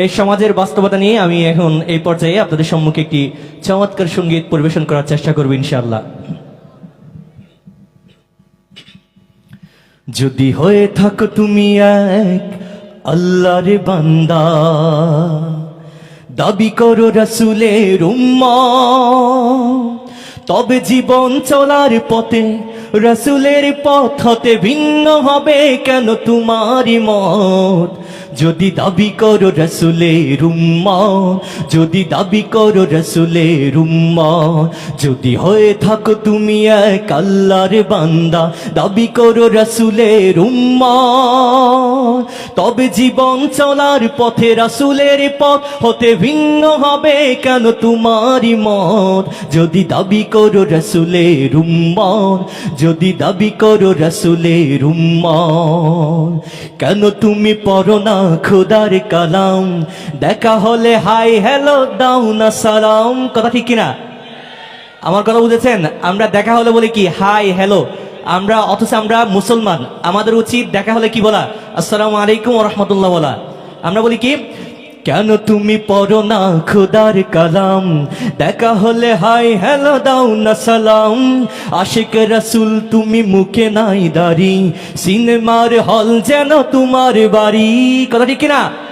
এই সমাজের বাস্তবতা নিয়ে আমি এখন এই পর্যায়ে আপনাদের সম্মুখে একটি চমৎকার সংগীত পরিবেশন করার চেষ্টা করব ইনশাআল্লাহ। যদি হয়ে থাকো তুমি এক আল্লাহর বান্দা, দাবি করো রাসুলের তবে জীবন চলার পথে রাসুলের পথ হতে ভিন্ন হবে কেন তোমারই মত? যদি দাবি করো রসুলের রুম্মা যদি দাবি করো রসুলের রুম্মা যদি হয়ে থাকো তুমি এক আল্লাহর বান্দা, দাবি করো রসুলের উম্মা তবে জীবন চলার পথে রাসুলের পথ হতে ভিন্ন হবে কেন তোমারই মত? যদি দাবি করো রসুলের উম্মত, যদি দাবি করো রসুলের উম্মত, কেন তুমি পড়ো না খোদার কালাম। দেখা হলে হাই, হ্যালো দাও না সালাম কথা ঠিক কিনা? আমার কথা বুঝেছেন? আমরা দেখা হলে বলি কি, হাই, হ্যালো। আমরা, অথচ আমরা মুসলমান। আমাদের উচিত দেখা হলে কি বলা? আসসালাম আলাইকুম রহমতুল্লাহ বলা। আমরা বলি কি কেন তুমি পড়ো না খুদার কালাম? দেখা হলে হাই, হ্যালো, দাও না সালাম। আশিক রসুল, তুমি মুখে নাই দাড়ি। সিনেমার হল যেন তোমার বাড়ি। কথা ঠিক কিনা?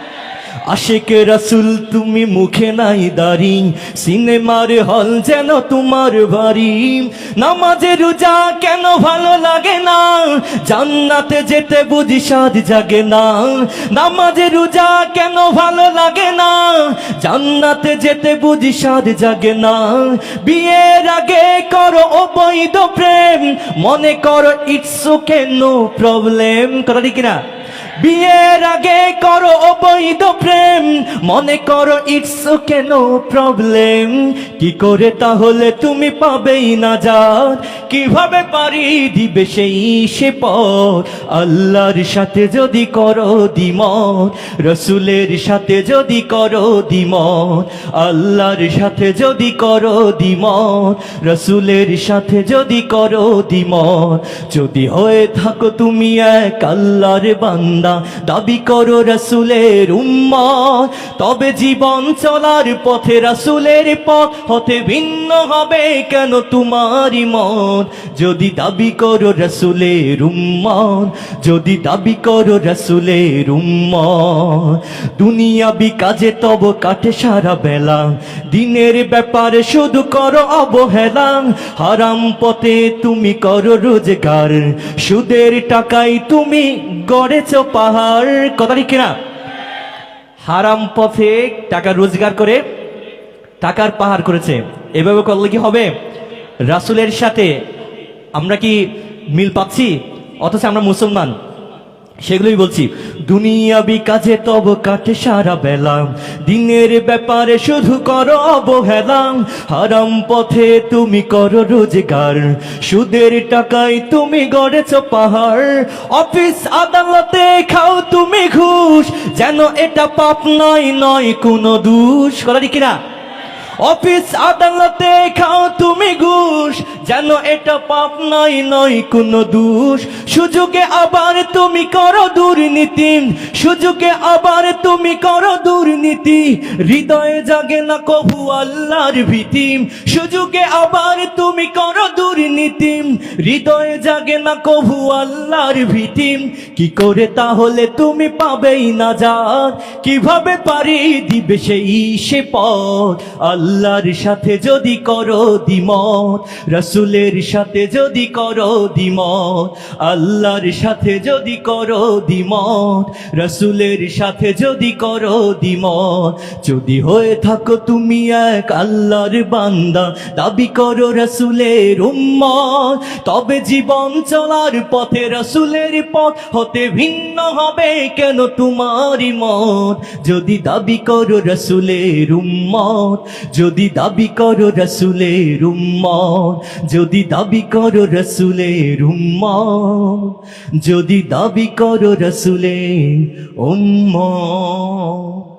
আশেক রসুল, তুমি মুখে নাই দাড়ি। সিনেমার হল যেন তোমার বাড়ি। নামাজে রোজা কেন ভালো লাগে না? জান্নাতে যেতে বুঝি সাদ জাগে না। নামাজে রোজা কেন ভালো লাগে না? জান্নাতে যেতে বুঝি সাদ জাগে না। বিয়ের আগে করো অবৈধ প্রেম। মনে করো ইটস ওকে নো প্রবলেম কথা ঠিক না বিয়ের আগে করো অবৈধ প্রেম। মনে করো ইটস কেন প্রবলেম কি করে তাহলে তুমি পাবেই না যার? কীভাবে পারি দিবে সেই সে পর আল্লাহর সাথে যদি করো দিমত রসুলের সাথে যদি করো দিমত আল্লাহর সাথে যদি করো দিমত রসুলের সাথে যদি করো দিমত যদি হয়ে থাকো তুমি এক আল্লাহর বান্দা দাবি করো রসুলের উম্মত। তবে জীবন চলার পথে রসুলের পথ হতে ভিন্ন হবে কেন তোমারই মত? যদি দাবি করো রসুলের উম্মত, যদি দাবি করো রসুলের উম্মত। দুনিয়াবি কাজে তব কাটে সারা বেলা। দিনের ব্যাপারে শুধু করো অবহেলা। হারাম পথে তুমি করো রোজগার। সুদের টাকায় তুমি গড়েছ পাহাড়, কথা ঠিক কিনা? হারাম পথে টাকা রোজগার করে, টাকার পাহাড় করেছে। এভাবে করলে কি হবে? রাসুলের সাথে আমরা কি মিল পাচ্ছি? অথচ আমরা মুসলমান। সেগুলোই বলছি। দুনিয়াবি কাজে তব কাটে সারা বেলা দিনের ব্যাপারে শুধু করো অবহেলা হারাম পথে তুমি করো রোজগার। সুদের টাকায় তুমি গড়েছ পাহাড়। অফিস আদালতে খাও তুমি ঘুষ। যেন এটা পাপ নয় নয় কোনো দুষ। কথা কিনা? অফিস আদালতে খাও এটা পাপ নয় নয় কোনো দোষ। সুযোগে আবার তুমি করো দুর্নীতি। সুযোগে আবার তুমি করো দুর্নীতি। হৃদয়ে জাগে না কবু আল্লাহর ভীতি। সুযোগে আবার তুমি করো দুর্নীতি। হৃদয়ে জাগে না কবু আল্লাহর ভীতি। কি করে তাহলে তুমি পাবেই না যার? কীভাবে পারি দিবে সেই সে পথ? আল্লাহর সাথে যদি করো দিমত রসুলের সাথে যদি করো দিমত আল্লাহর সাথে যদি করো দিমত রসুলের সাথে যদি করো দিমত যদি হয়ে থাকো তুমি এক আল্লাহর বান্দা, দাবি করো রসুলের উম্মত, তবে জীবন চলার পথে রসুলের পথ হতে ভিন্ন হবে কেন তোমারই মত? যদি দাবি করো রসুলের উম্মত, যদি দাবি করো রসুলের উম্মত, যদি দাবি করো রসুলের উম্মত। যদি দাবি করো রসুলের উম্মত।